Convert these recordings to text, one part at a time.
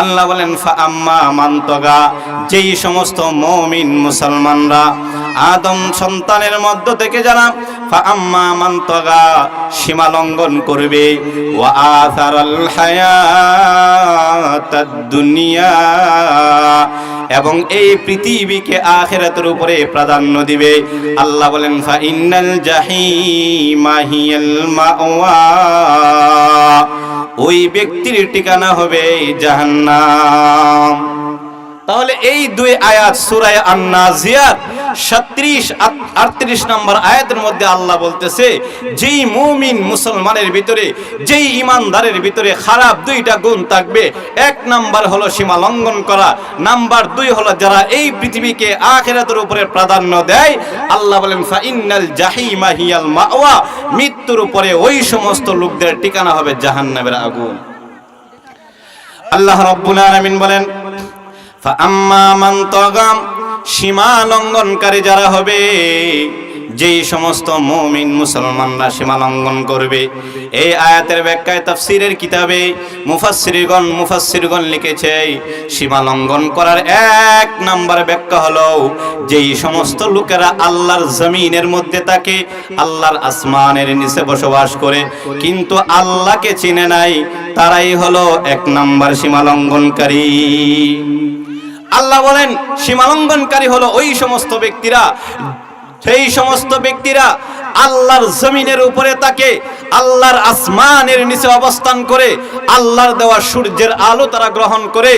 আল্লাহ বলেন আম্মা মান্তগা যেই সমস্ত মমিন মুসলমানরা আদম সন্তানের মধ্য থেকে যারা আম্মা মান্তগা সীমা লঙ্ঘন করবে। ওয়া হায়াতাদ দুনিয়া এবং এই পৃথিবীকে আখেরাতের উপরে প্রাধান্য দিবে। আল্লাহ বলেন ফা ইন্নাল জাহিমা হিয়াল মাওয়া ওই ব্যক্তির ঠিকানা হবে তাহলে এই দুই আয়াত সূরায়ে আন-নাজিয়াত 37 38 নম্বর আয়াতের মধ্যে আল্লাহ বলতেছে, যেই মুমিন মুসলমানের ভিতরে, যেই ইমানদারের ভিতরে খারাপ দুইটা গুণ থাকবে, এক নাম্বার হলো সীমা লঙ্ঘন করা, নাম্বার দুই হলো যারা এই পৃথিবীকে আখিরাতের উপরে প্রাধান্য দেয়, আল্লাহ বলেন ফা ইন্নাল জাহিমা হিয়াল মাওয়া, মৃত্যুর উপরে ওই সমস্ত লোকদের ঠিকানা হবে জাহান্নামের আগুন। আল্লাহ রব্বুল আলামিন বলেন আম্মা মান সীমা লঙ্ঘনকারী যারা হবে যেই সমস্ত মুমিন মুসলমানরা সীমা লঙ্ঘন করবে, এই আয়াতের ব্যাখ্যায় তাফসিরের কিতাবে মুফাসসিরগণ মুফাসসিরগণ লিখেছে সীমা লঙ্ঘন করার এক নাম্বার ব্যাখ্যা হলো, যেই সমস্ত লোকেরা আল্লাহর জমিনের মধ্যে থাকে, আল্লাহর আসমানের নিচে বসবাস করে, কিন্তু আল্লাহকে চিনে নাই, তারাই হলো এক নাম্বার সীমা লঙ্ঘনকারী আল্লাহ বলেন, সীমালঙ্ঘনকারী হলো ওই সমস্ত ব্যক্তিরা সেই সমস্ত ব্যক্তিরা আল্লাহর জমিনের উপরে তাকে আল্লাহর আসমানের নিচে অবস্থান করে আল্লাহর দেওয়া সূর্যের আলো তারা গ্রহণ করে,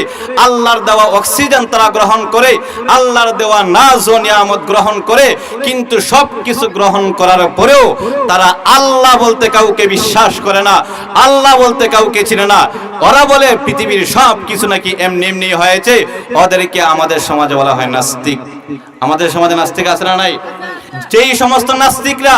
আল্লাহর দেওয়া অক্সিজেন তারা গ্রহণ করে, আল্লাহর দেওয়া নাজ ও নিয়ামত গ্রহণ করে, কিন্তু সব কিছু গ্রহণ করার পরেও তারা আল্লাহ বলতে কাউকে বিশ্বাস করে না, আল্লাহ বলতে কাউকে চিনে না। ওরা বলে, পৃথিবীর সব কিছু নাকি এমনি এমনি হয়েছে। ওদেরকে আমাদের সমাজে বলা হয় নাস্তিক। আমাদের সমাজে নাস্তিক আছে না নাই? যেই সমস্ত নাস্তিকরা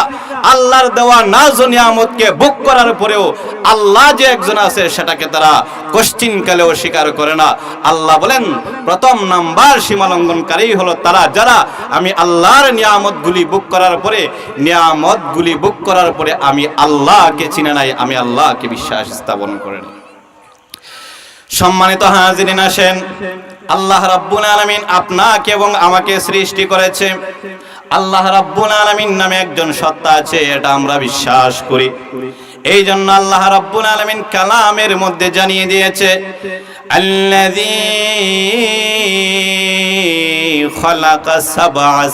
আল্লাহর দেওয়া নাজ নিয়ামতকে বুক করার পরেও আল্লাহ যে একজন আছে সেটাকে তারা কশ্চিন কালেও স্বীকার করে না। আল্লাহ বলেন, প্রথম নাম্বার সীমালঙ্ঘনকারী হলো তারা, যারা আমি আল্লাহর নিয়ামতগুলি বুক করার পরে, নিয়ামতগুলি বুক করার পরে আমি আল্লাহকে চিনে নাই, আমি আল্লাহকে বিশ্বাস স্থাপন করে নাই সম্মানিত হাজিরিন আসেন। আল্লাহ রাব্বুল আলামিন আপনাকে এবং আমাকে সৃষ্টি করেছে। আল্লাহ রাব্বুল আলামিন নামে একজন সত্তা আছে, এটা আমরা বিশ্বাস করি। এই জন্য আল্লাহ রাব্বুল আলামিন কালামের মধ্যে জানিয়ে দিয়েছে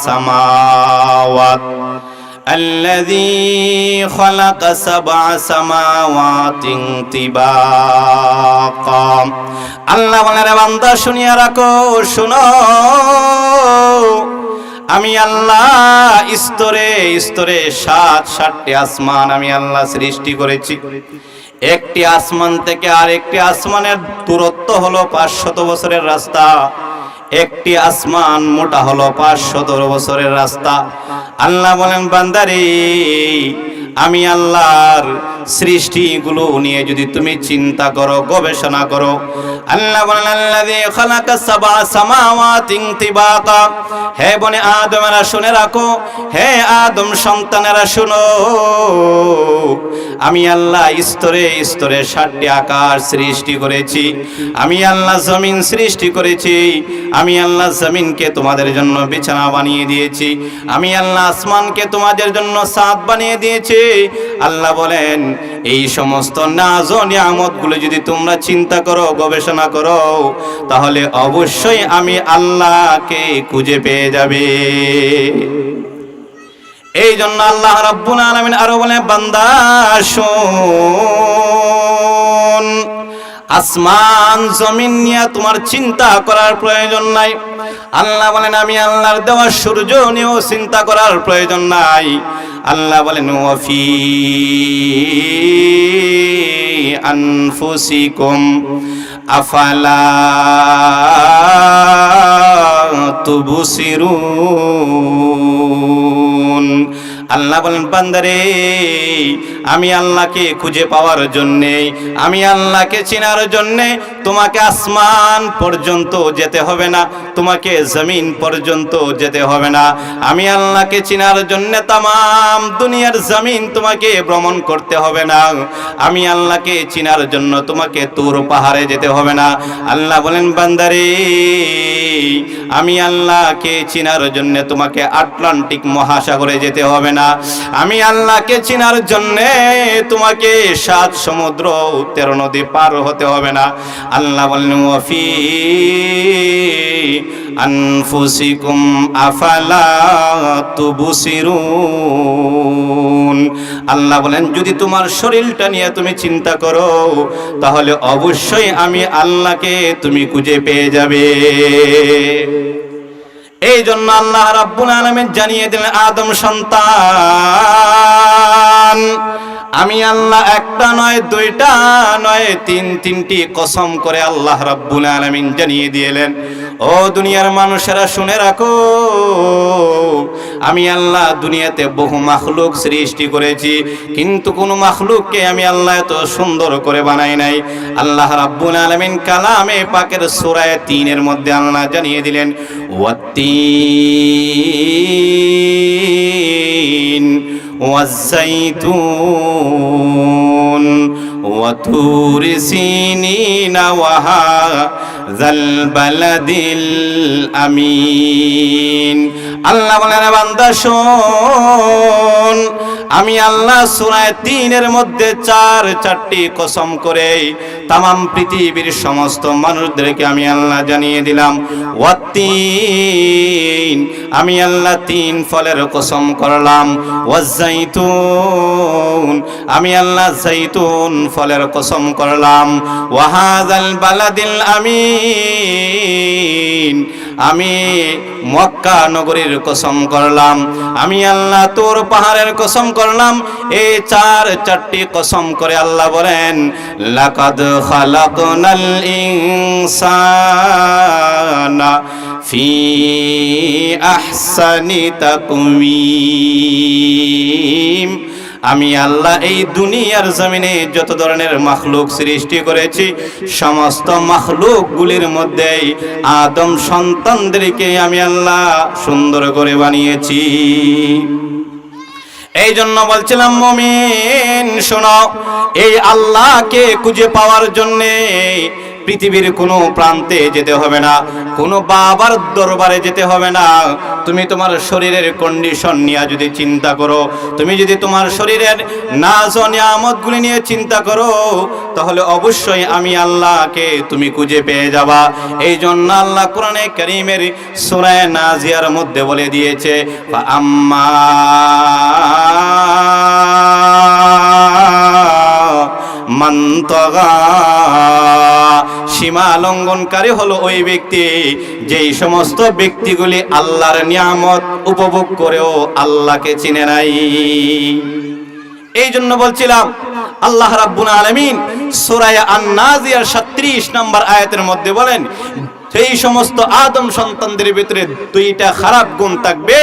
সামাওয়াত। الذي خلق سبع سماوات طباقا আল্লাহ বলেন রে বান্দা শুনিয়া রাখো শুনো আমি আল্লাহ স্তরে স্তরে সাত সাতটি আসমান আমি আল্লাহ সৃষ্টি করেছি একটি আসমান থেকে আরেকটি আসমানের দূরত্ব হলো পাঁচশত বছরের রাস্তা একটি আসমান মোটা হলো পাঁচশো বছরের রাস্তা। আল্লাহ বলেন বান্দারে আমি আল্লাহর সৃষ্টিগুলো নিয়ে যদি তুমি চিন্তা করো, গবেষণা করো, আল্লাহ বলেন, আল্লাযী খালাকা সাবআ সামাওয়াতিন তিবাকা হে বনে আদমেরা, শুনে রাখো, হে আদম সন্তানেরা, শুনো। আমি আল্লাহ স্তরে স্তরে ষাটটি আকাশ সৃষ্টি করেছি। আমি আল্লাহ জমিন সৃষ্টি করেছি। আমি আল্লাহ জমিনকে তোমাদের জন্য বিছানা বানিয়ে দিয়েছি। আমি আল্লাহ আসমানকে তোমাদের জন্য সাদ বানিয়ে দিয়েছি। আল্লাহ বলেন, এই সমস্ত নাজ যদি তোমরা চিন্তা করো, গবেষণা করো, তাহলে অবশ্যই আমি আল্লাহকে খুঁজে পেয়ে যাবে। এই জন্য আল্লাহ রাব্বুল আলামিন আরও বলে বান্দা, শোন। আসমান, জমিন নিয়ে তোমার চিন্তা করার প্রয়োজন নাই। আল্লাহ বলেন, আমি আল্লাহর দেওয়া সূর্য নিয়েও চিন্তা করার প্রয়োজন নাই। আল্লাহ বলেন, ওয়াফি আনফুসিকুম, আফালা তুবসিরুন? আল্লাহ বলেন, বান্দারে আমি আল্লাহকে খুঁজে পাওয়ার জন্যে আমি আল্লাহকে চেনার জন্যে তোমাকে আসমান পর্যন্ত যেতে হবে না, তোমাকে জমিন পর্যন্ত যেতে হবে না। আমি আল্লাহকে চেনার জন্য তাম দুনিয়ার জমিন তোমাকে ভ্রমণ করতে হবে না। আমি আল্লাহকে চেনার জন্য তোমাকে তোর পাহাড়ে যেতে হবে না। আল্লাহ বলেন, বান্দারে, আমি আল্লাহকে চেনার জন্য তোমাকে আটলান্টিক মহাসাগরে যেতে হবে না। আমি আল্লাহকে চেনার জন্য তোমাকে সাত সমুদ্র তেরো নদী পার হতে হবে না। আল্লাহ বলেন ওয়াফি আনফুসিকুম আফালা তুবসিরুন। আল্লাহ বলেন, যদি তোমার শরীরটা নিয়ে তুমি চিন্তা করো, তাহলে অবশ্যই আমি আল্লাহকে তুমি খুঁজে পেয়ে যাবে। এই জন্য আল্লাহ রাব্বুল আলমিন জানিয়ে দিলেন, আদম সন্তান, আমি আল্লাহ একটা নয়, দুইটা নয়, তিন, তিনটি কসম করে আল্লাহ রাব্বুল আলমিন জানিয়ে দিলেন ও দুনিয়ার মানুষেরা শুনে রাখো। আমি আল্লাহ দুনিয়াতে বহু মাখলুক সৃষ্টি করেছি, কিন্তু কোন মাখলুককে আমি আল্লাহ এত সুন্দর করে বানাই নাই। আল্লাহ রাব্বুল আলামিন কালামে পাকের সূরায়ে তিনের মধ্যে আল্লাহ জানিয়ে দিলেন ওয়াতি ওয়াজাইতুন ওয়াতুর সিনিনা ওয়াহা জাল বালাদিল আমিন। আল্লাহ বলেন বান্দা, শোন, আমি আল্লাহ সুরায় তিনের মধ্যে চার, চারটি কসম করে তাম পৃথিবীর সমস্ত মানুষদেরকে আমি আল্লাহ জানিয়ে দিলাম। ওয়াত্তিন, আমি আল্লাহ তিন ফলের কসম করলাম। ওয়াজাইতুন আমি আল্লাহ জাইতুন ফলের কসম করলাম। ওয়াহাজাল বালাদিল আমিন আমি মক্কা নগরীর কসম করলাম। আমি আল্লাহ তোর পাহাড়ের কসম করলাম। এই চার চারটি কসম করে আল্লাহ বলেন, লাকাদ খালাকনাল ইনসানা ফি আহসানি তাকওয়িম। আমি আল্লাহ এই দুনিয়ার জমিনে যত ধরনের মাখলুক সৃষ্টি করেছি, সমস্ত মাখলুকগুলির মধ্যে আদম সন্তানদেরকে আমি আল্লাহ সুন্দর করে বানিয়েছি। এই জন্য বলছিলাম, মমিন, শোনো, এই আল্লাহকে খুঁজে পাওয়ার জন্যে পৃথিবীর কোনো প্রান্তে যেতে হবে না, কোনো বাবার দরবারে যেতে হবে না। তুমি তোমার শরীরের কন্ডিশন নিয়ে যদি চিন্তা করো, তুমি যদি তোমার শরীরের নাজ নিয়ামতগুলি নিয়ে চিন্তা করো, তাহলে অবশ্যই আমি আল্লাহকে তুমি খুঁজে পেয়ে যাবা। এই জন্য আল্লাহ কোরআনে করিমের সুরায় নাজিয়ার মধ্যে বলে দিয়েছে আম্মা সীমা লঙ্ঘনকারী হলো ওই ব্যক্তি, যেই সমস্ত ব্যক্তিগুলি আল্লাহর নিয়ামত উপভোগ করেও আল্লাহকে চিনে নাই। এই জন্য বলছিলাম, আল্লাহ রাব্বুল আলামিন সূরা আন-নাজিয়ার 37 নম্বর আয়াতের মধ্যে বলেন সেই সমস্ত আদম সন্তানদের ভিতরে দুইটা খারাপ গুণ থাকবে।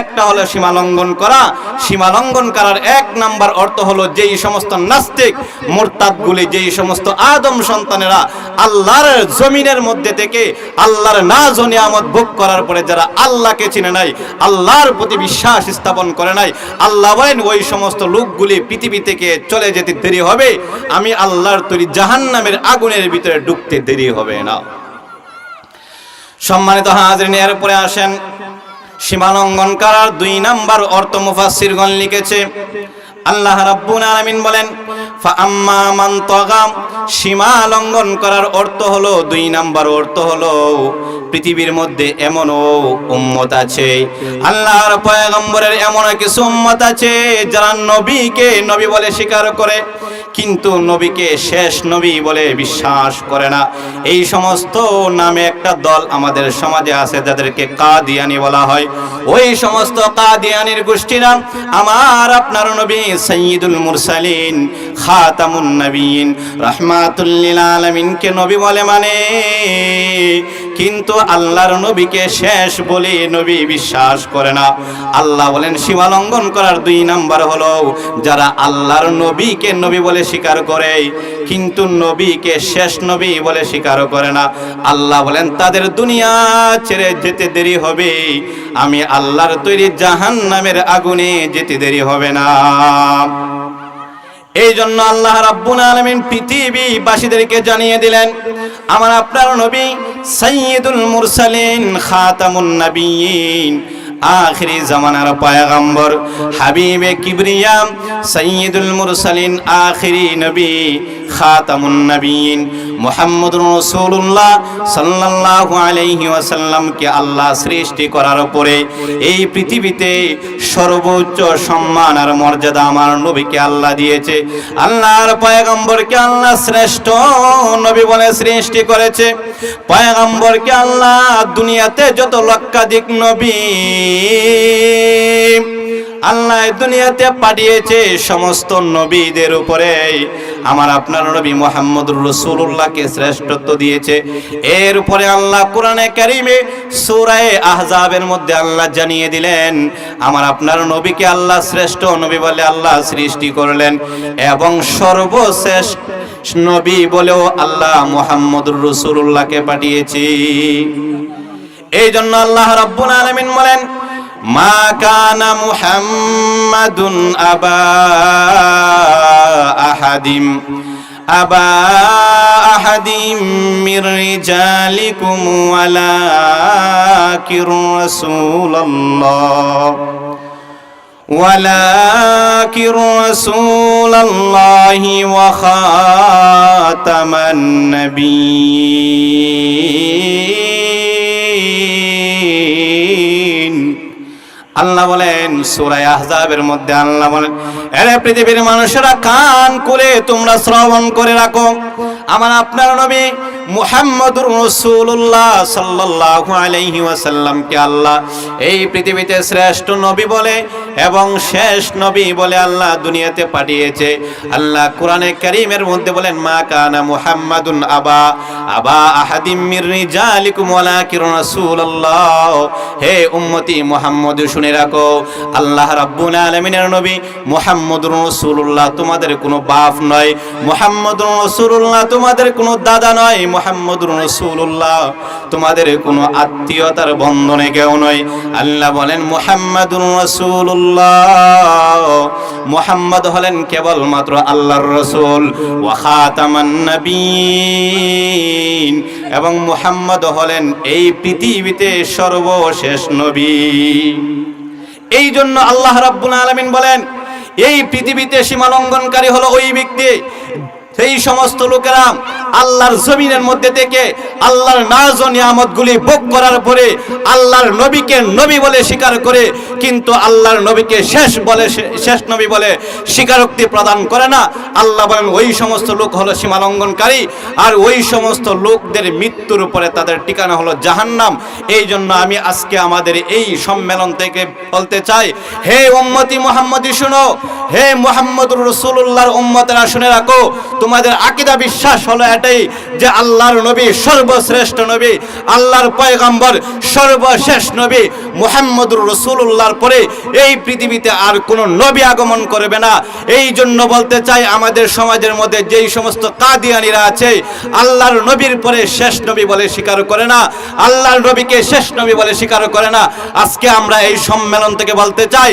একটা হলো সীমা লঙ্ঘন করা। সীমা লঙ্ঘন করার এক নাম্বার অর্থ হলো যেই সমস্ত নাস্তিক, মোরতাদগুলি, যেই সমস্ত আদম সন্তানেরা আল্লাহর জমিনের মধ্যে থেকে আল্লাহর না ও নিয়ামত ভোগ করার পরে যারা আল্লাহকে চিনে নাই, আল্লাহর প্রতি বিশ্বাস স্থাপন করে নাই, আল্লাহ বলেন, ওই সমস্ত লোকগুলি পৃথিবী থেকে চলে যেতে দেরি হবে। আমি আল্লাহর তৈরি জাহান্নামের আগুনের ভিতরে ঢুকতে দেরি হবে না। সম্মানিত হাজরিন, এর পরে আসেন। সীমালঙ্ঘন করার দুই নাম্বার অর্থ মুফাসসিরগণ লিখেছে। আল্লাহ রাব্বুল আলামিন বলেন, ফাআম্মা মান তাগা সীমা লঙ্ঘন করার অর্থ হলো, দুই নাম্বার অর্থ হলো, পৃথিবীর মধ্যে এমনও উম্মত আছে। আল্লাহর পয়গম্বরের এমন কিছু উম্মত আছে, যারা নবীকে নবী বলে স্বীকার করে। কিন্তু নবীকে শেষ নবী বলে বিশ্বাস করে না। এই সমস্ত নামে একটা দল আমাদের সমাজে আছে, যাদেরকে কাদিয়ানি বলা হয়। ওই সমস্ত কাদিয়ানির গোষ্ঠীরা আমার আপনার নবী সৈয়দুল মুরসালিন, খাতামুন নবীন। রহমাতুল্লিল আলমিনকে নবী বলে মানে কিন্তু আল্লাহর নবীকে শেষ বলে নবী বিশ্বাস করে না। আল্লাহ বলেন, সীমা লঙ্ঘন করার দুই নাম্বার হলো, যারা আল্লাহর নবীকে নবী বলে স্বীকার করে, কিন্তু নবীকে শেষ নবী বলে স্বীকার করে না। আল্লাহ বলেন, তাদের দুনিয়া ছেড়ে যেতে দেরি হবে। আমি আল্লাহর তৈরি জাহান নামের আগুনে যেতে দেরি হবে না। এই জন্য আল্লাহ রাব্বুল আলামিন পৃথিবীবাসীদেরকে জানিয়ে দিলেন, আমার আপনার নবী সৈয়দুল মুরসালিন খাতামুন নবিয়্যিন আখিরি জামানার পয়গম্বর হাবিবে কিবরিয়াম সাইয়্যিদুল মুরসালিন, আখিরি নবী খাতামুন নবীন মুহাম্মদুর রাসূলুল্লাহ সাল্লাল্লাহু আলাইহি ওয়াসাল্লামকে আল্লাহ সৃষ্টি করার পরে এই পৃথিবীতে সর্বোচ্চ সম্মান আর মর্যাদা আমার নবীকে আল্লাহ দিয়েছে। আল্লাহর পয়গম্বরকে আল্লাহ শ্রেষ্ঠ নবী বলে সৃষ্টি করেছে। পয়গম্বরকে আল্লাহ দুনিয়াতে যত লক্ষাধিক নবী আল্লাহ দুনিয়াতে পাঠিয়েছে সমস্ত নবীদের উপরে। আমার আপনার নবী মোহাম্মদুর রসুল্লাহকে শ্রেষ্ঠত্ব দিয়েছে। এর উপরে আল্লাহ কোরআনে কারিমে সূরায়ে আহজাবের মধ্যে আল্লাহ জানিয়ে দিলেন, আমার আপনার নবীকে আল্লাহ শ্রেষ্ঠ নবী বলে আল্লাহ সৃষ্টি করলেন এবং সর্বশ্রেষ্ঠ নবী বলেও আল্লাহ মোহাম্মদুর রসুল্লাহকে পাঠিয়েছি। এই জন্য আল্লাহ রাব্বুল আলামিন বলেন মা কানা মুহাম্মাদুন আবা আহাদিম আবা আহাদিম মির রিজালিকুম ওয়ালাকির রাসূলুল্লাহ ولكن رسول الله وخاتم النبيين আল্লাহ বলেন সুরায় আহজাবের মধ্যে আল্লাহ বলেন, এরে পৃথিবীর মানুষেরা কান করে তোমরা শ্রবণ করে রাখো। আমার আপনার নবী মুহাম্মদুর সাল্লাল্লাহু আলাইহি ওয়াসাল্লামকে আল্লাহ এই পৃথিবীতে শ্রেষ্ঠ নবী বলে এবং শেষ নবী বলে আল্লাহ দুনিয়াতে পাঠিয়েছে। আল্লাহ কোরআনে কারীমের মধ্যে বলেন, মা কানা মুহাম্মাদুন আবা আবা আহাদিম মির রিজালিকুম ওয়ালাকিন রাসূলুল্লাহ। হে উম্মতি মুহাম্মদ, শুনে রাখো, আল্লাহ রাব্বুল আলামিনের নবী মুহাম্মদুর রাসূলুল্লাহ তোমাদের কোনো বাপ নয়, মুহাম্মদুর রাসূলুল্লাহ তোমাদের কোনো দাদা নয় মুহাম্মদুর রাসূলুল্লাহ। তোমাদের কোনো আত্মীয়তার বন্ধনে কেউ নয়। আল্লাহ বলেন, মুহাম্মাদুর রাসূলুল্লাহ। মোহাম্মদ হলেন কেবলমাত্র আল্লাহর রসুল। ওয়া খাতামান নবীন এবং মুহাম্মদ হলেন এই পৃথিবীতে সর্বশেষ নবী। এই জন্য আল্লাহ রাব্বুল আলামিন বলেন, এই পৃথিবীতে সীমালঙ্ঘনকারী হলো ওই ব্যক্তি সেই সমস্ত লোকেরা আল্লাহর জমিনের মধ্যে থেকে আল্লাহর নাজ ও নিয়ামতগুলি ভোগ করার পরে আল্লাহর নবীকে নবী বলে স্বীকার করে, কিন্তু আল্লাহর নবীকে শেষ বলে, শেষ নবী বলে স্বীকারোক্তি প্রদান করে না। আল্লাহ বলেন, ওই সমস্ত লোক হলো সীমালঙ্ঘনকারী, আর ওই সমস্ত লোকদের মৃত্যুর উপরে তাদের ঠিকানা হলো জাহান্নাম। এই জন্য আমি আজকে আমাদের এই সম্মেলন থেকে বলতে চাই, হে উম্মতি মোহাম্মদী, শুনো হে মোহাম্মদুর রসুল্লাহর উম্মতেরা শুনে রাখো, তোমাদের আকিদা বিশ্বাস হলো এটাই যে আল্লাহর নবী সর্বশ্রেষ্ঠ নবী, আল্লাহর পয়গম্বর সর্বশেষ নবী মুহাম্মদুর রসুল্লাহর পরে এই পৃথিবীতে আর কোনো নবী আগমন করবে না। এই জন্য বলতে চাই, আমাদের সমাজের মধ্যে যেই সমস্ত কাদিয়ানিরা আছে, আল্লাহর নবীর পরে শেষ নবী বলে স্বীকার করে না, আল্লাহর নবীকে শেষ নবী বলে স্বীকার করে না। আজকে আমরা এই সম্মেলন থেকে বলতে চাই,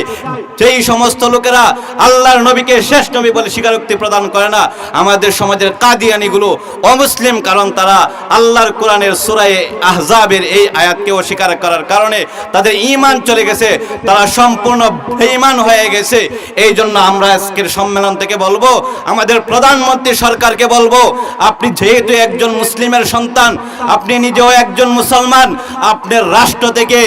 যেই সমস্ত লোকেরা আল্লাহর নবীকে শেষ নবী বলে স্বীকারোক্তি প্রদান করে না, আমাদের সমাজের কাদিয়ানিগুলো অমুসলিম, কারণ তারা আল্লাহর কোরআনের সুরায়ে আহজাবের এই আয়াতকে অস্বীকার করার কারণে তাদের ঈমান চলে গেছে, তারা সম্পূর্ণ বেঈমান হয়ে গেছে। এই জন্য আমরা আজকের সম্মেলন থেকে বলব, আমাদের প্রধানমন্ত্রী সরকারকে বলব, আপনি যেহেতু একজন মুসলিমের সন্তান, আপনি নিজেও একজন মুসলমান, আপনার রাষ্ট্র থেকে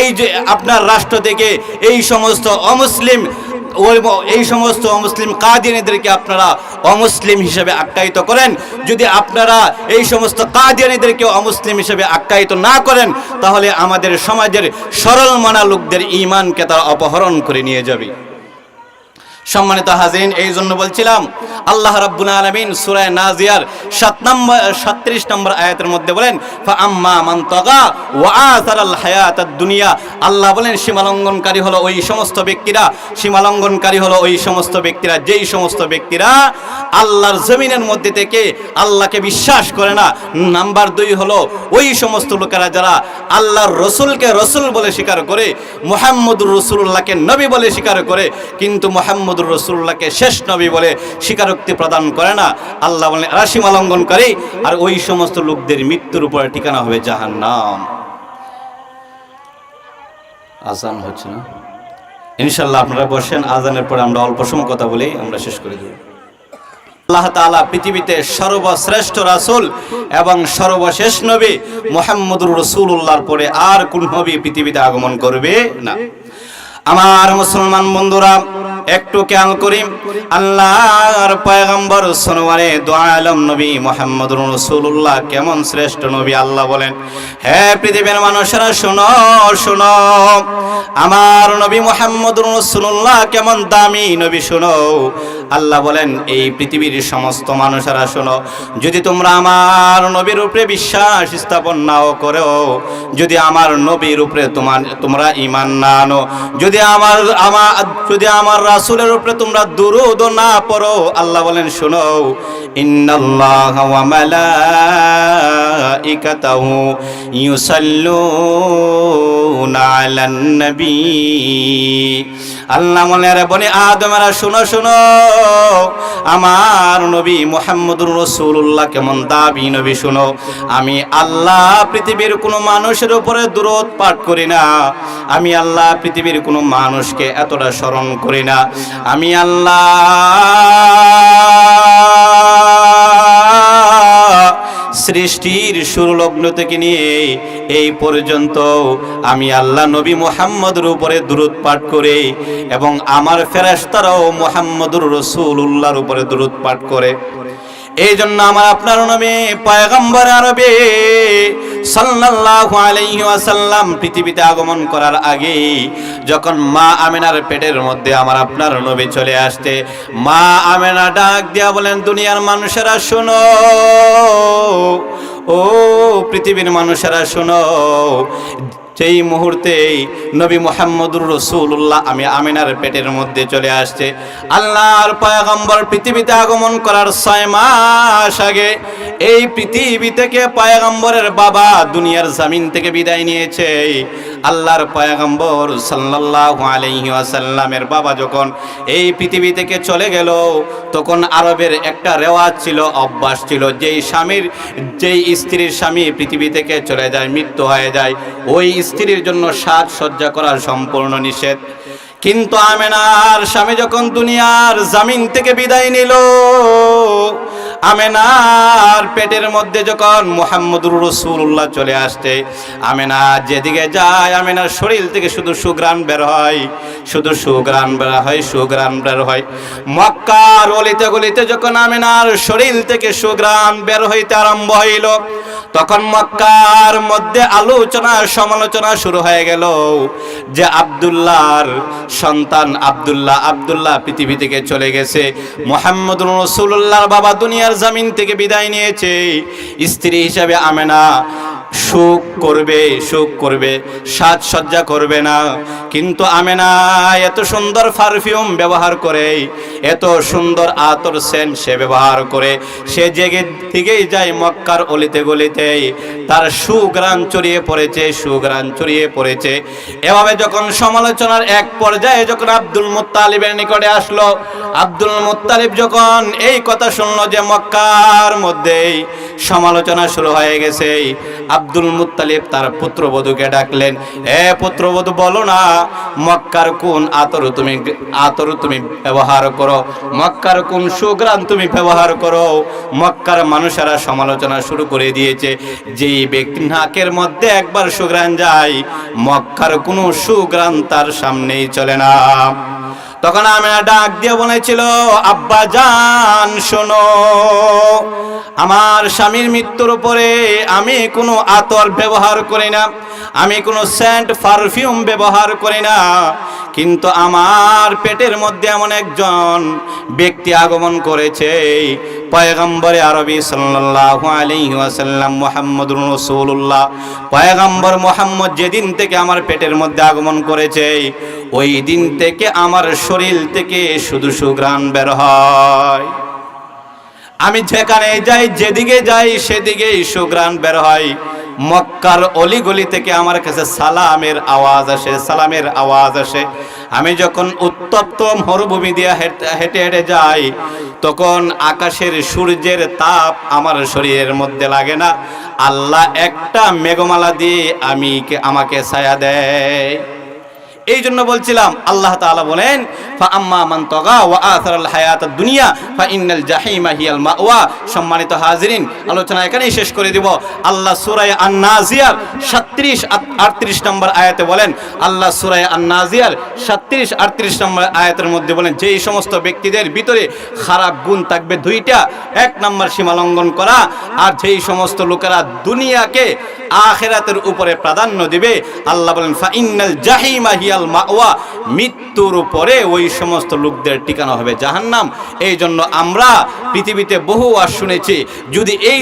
এই যে, আপনার রাষ্ট্র থেকে এই সমস্ত অমুসলিম ওই এই সমস্ত অমুসলিম কাদিয়ানিদেরকে আপনারা অমুসলিম হিসেবে আখ্যায়িত করেন। যদি আপনারা এই সমস্ত কাদিয়ানিদেরকে অমুসলিম হিসেবে আখ্যায়িত না করেন, তাহলে আমাদের সমাজের সরল মানা লোকদের ইমানকে তারা অপহরণ করে নিয়ে যাবে। সম্মানিত হাজিরিন, এই জন্য বলছিলাম, আল্লাহ রাব্বুল আলামিন সূরা নাজিয়ার 7 নম্বর 37 নম্বর আয়াতের মধ্যে বলেন ফা আম্মা মান তাগা ওয়া আসারাল হায়াতাদ দুনিয়া। আল্লাহ বলেন, সীমালঙ্ঘনকারী হলো ওই সমস্ত ব্যক্তিরা, সীমালঙ্ঘনকারী হলো ওই সমস্ত ব্যক্তিরা, যেই সমস্ত ব্যক্তিরা আল্লাহর জমিনের মধ্যে থেকে আল্লাহকে বিশ্বাস করে না। নাম্বার দুই হলো, ওই সমস্ত লোকেরা যারা আল্লাহর রসুলকে রসুল বলে স্বীকার করে, মোহাম্মদুর রসুল্লাহকে নবী বলে স্বীকার করে, কিন্তু মোহাম্মদুর রসুল্লাহকে শেষ নবী বলে স্বীকারোক্তি প্রদান করে না। আল্লাহ বলেন, এরা সীমালঙ্ঘন করে আর ওই সমস্ত লোকদের মৃত্যুর উপরে ঠিকানা হবে জাহান্নাম। আজান হচ্ছে না? ইনশাল্লাহ আপনারা বসেন, আজানের পরে আমরা অল্প সময় কথা বলেই আমরা শেষ করে দেব আল্লাহ তাআলা পৃথিবীতে সর্বশ্রেষ্ঠ রাসুল এবং সর্বশেষ নবী মুহাম্মদুর রাসূলুল্লাহর পরে আর কোন নবী পৃথিবীতে আগমন করবে না। আমার মুসলমান বন্ধুরা একটু খেয়াল করি। আল্লাহর পয়গম্বর সোনওয়ারে দোয়ালম নবী মোহাম্মদুর রাসূলুল্লাহ, কেমন শ্রেষ্ঠ নবী আল্লাহ বলেন। হে পৃথিবীর মানুষেরা, শোনো শোনো। আমার নবী মোহাম্মদুর রাসূলুল্লাহ কেমন দামি নবী, শোনো। আল্লাহ বলেন, এই পৃথিবীর সমস্ত মানুষেরা, শোনো। যদি তোমরা আমার নবীর উপরে বিশ্বাস স্থাপন নাও করো যদি আমার নবীর উপরে তোমার, তোমরা ইমান না আনো। যদি আমার আমার যদি আমার রাসূলের উপরে তোমরা দুরুদ না পড়ো। আল্লাহ বলেন শোনো ইন্নাল্লাহ আল্লাহ মনে বনে আদমেরা শুনো শুনো। আমার নবী মোহাম্মদুর রসুল্লাহ কেমন দাবি নবী, শুনো। আমি আল্লাহ পৃথিবীর কোনো মানুষের উপরে দূরত পাঠ করি না। আমি আল্লাহ পৃথিবীর কোনো মানুষকে এতটা স্মরণ করি না। আমি আল্লাহ সৃষ্টির সুরলগ্ন থেকে নিয়ে এই পর্যন্ত আমি আল্লাহ নবী মোহাম্মদের উপরে দূরত পাঠ করে এবং আমার ফেরাস্তারাও মোহাম্মদুর রসুল উল্লাহর উপরে দূরত পাঠ করে। এই জন্য আমার আপনার নবী পায়গম্বর আরবে সাল্লাল্লাহু আলাইহি ওয়াসাল্লাম পৃথিবীতে আগমন করার আগে যখন মা আমেনার পেটের মধ্যে আমার আপনার নবী চলে আসতে, মা আমেনা ডাক দিয়া বলেন, দুনিয়ার মানুষেরা শোনো, ও পৃথিবীর মানুষেরা শোনো যেই মুহূর্তে এই নবী মোহাম্মদুর রসুল্লাহ আমি আমিনার পেটের মধ্যে চলে আসছে। আল্লাহর পয়গম্বর পৃথিবীতে আগমন করার ছয় মাস আগে এই পৃথিবী থেকে পয়গম্বরের বাবা দুনিয়ার জামিন থেকে বিদায় নিয়েছে। আল্লাহর পয়গম্বর সাল্লাল্লাহু আলাইহি ওয়াসাল্লামের বাবা যখন এই পৃথিবী থেকে চলে গেল, তখন আরবের একটা রেওয়াজ ছিল, অভ্যাস ছিল, যেই স্বামীর, যেই স্ত্রীর স্বামী পৃথিবী থেকে চলে যায়, মৃত্যু হয়ে যায়, ওই স্ত্রীর জন্য সাজসজ্জা করা সম্পূর্ণ নিষেধ। কিন্তু আমেনার স্বামী যখন দুনিয়ার জামিন থেকে বিদায় নিল আমেনার পেটের মধ্যে যখন মোহাম্মদুর রসুল্লাহ চলে আসতে আমেনা যেদিকে যায়, আমেনার শরীর থেকে শুধু সুগ্রাণ বের হয়, শুধু সুগ্রাণ বের হয় সুগ্রাণ বের হয়। মক্কার অলিতে গলিতে যখন আমেনার শরীর থেকে সুগ্রাণ বের হইতে আরম্ভ হইল তখন মক্কার মধ্যে আলোচনা, সমালোচনা শুরু হয়ে গেল যে আবদুল্লাহর সন্তান আবদুল্লাহ আবদুল্লাহ পৃথিবী থেকে চলে গেছে। মোহাম্মদ রসুল্লাহর বাবা দুনিয়ার জামিন থেকে বিদায় নিয়েছে। স্ত্রী হিসাবে আমেনা সুখ করবে সুখ করবে, সাজসজ্জা করবে না। কিন্তু আমেনা এত সুন্দর পারফিউম ব্যবহার করে, এত সুন্দর আতর সেন্ট সে ব্যবহার করে, সে জেগে দিকেই যায় মক্কার অলিতে গলিতে। তার সুগ্রাণ চড়িয়ে পড়েছে সুগ্রাণ চড়িয়ে পড়েছে। এভাবে যখন সমালোচনার এক পর্যায়ে যখন আব্দুল মুত্তালিবের নিকটে আসলো, আব্দুল মুত্তালিব যখন এই কথা শুনলো যে মক্কার মধ্যেই সমালোচনা শুরু হয়ে গেছে আব্দুল মুত্তালিব তার পুত্রবধূকে ডাকলেন, এ পুত্রবধূ বলো না, মক্কার কোন আতর তুমি আতর তুমি ব্যবহার করো? মক্কার কোন সুগ্রাণ তুমি ব্যবহার করো? মক্কার মানুষেরা সমালোচনা শুরু করে দিয়েছে যে ব্যক্তি নাকের মধ্যে একবার সুগ্রাণ যায়, মক্কার কোনো সুগ্রাণ তার সামনেই চলে না। তখন আমেনা ডাক দিয়ে বলেছিল, আব্বা জান, শোনো, আমার স্বামীর মৃত্যুর উপরে আমি কোনো আতর ব্যবহার করি না, আমি কোনো সেন্ট পারফিউম ব্যবহার করি না, কিন্তু আমার পেটের মধ্যে এমন একজন ব্যক্তি আগমন করেছে, পয়গম্বরে আরবি সাল্লাল্লাহু আলাইহি ওয়াসাল্লাম মুহাম্মদুর রাসূলুল্লাহ, পয়গম্বর মুহাম্মদ যেদিন থেকে আমার পেটের মধ্যে আগমন করেছে, ওই দিন থেকে আমার থেকে শুধু সুগ্রাণ বের হয়। আমি যেখানে যাই, যেদিকে যাই, সেদিকেই সুগ্রাণ বের হয়। মক্কার অলিগলি থেকে আমার কাছে সালামের আওয়াজ আসে, সালামের আওয়াজ আসে। আমি যখন উত্তপ্ত মরুভূমি দিয়ে হেঁটে হেঁটে যাই, তখন আকাশের সূর্যের তাপ আমার শরীরের মধ্যে লাগে না। আল্লাহ একটা মেঘমালা দিয়ে আমি আমাকে ছায়া দেয়। এই জন্য বলছিলাম, আল্লাহ তাআলা বলেন মান সম্মানিত আলোচনা এখানেই শেষ করে দিব। আল্লাহ আন-নাজিয়ার 37 38 নম্বর আয়াতে বলেন, আল্লাহ সূরা আন-নাজিয়ার 37 38 নম্বর আয়াতের মধ্যে বলেন, যেই সমস্ত ব্যক্তিদের ভিতরে খারাপ গুণ থাকবে দুইটা, এক নম্বর সীমা লঙ্ঘন করা, আর যেই সমস্ত লোকেরা দুনিয়াকে আখেরাতের উপরে প্রাধান্য দিবে, আল্লাহ বলেন ফা ইন্নাল জাহিমা হিয়াল মাওয়া, মৃত্যুর পরে ওই সমস্ত লোকদের ঠিকানা হবে জাহান্নাম। এই জন্য আমরা পৃথিবীতে বহু আর শুনেছি, যদি এই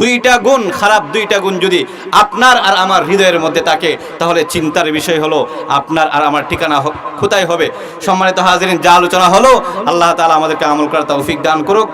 দুইটা গুণ, খারাপ দুইটা গুণ যদি আপনার আর আমার হৃদয়ের মধ্যে থাকে, তাহলে চিন্তার বিষয় হলো আপনার আর আমার ঠিকানা কোথায় হবে? সম্মানিত হাজিরিন, যা আলোচনা হলো, আল্লাহ তাআলা আমাদেরকে আমল করার তৌফিক দান করুক।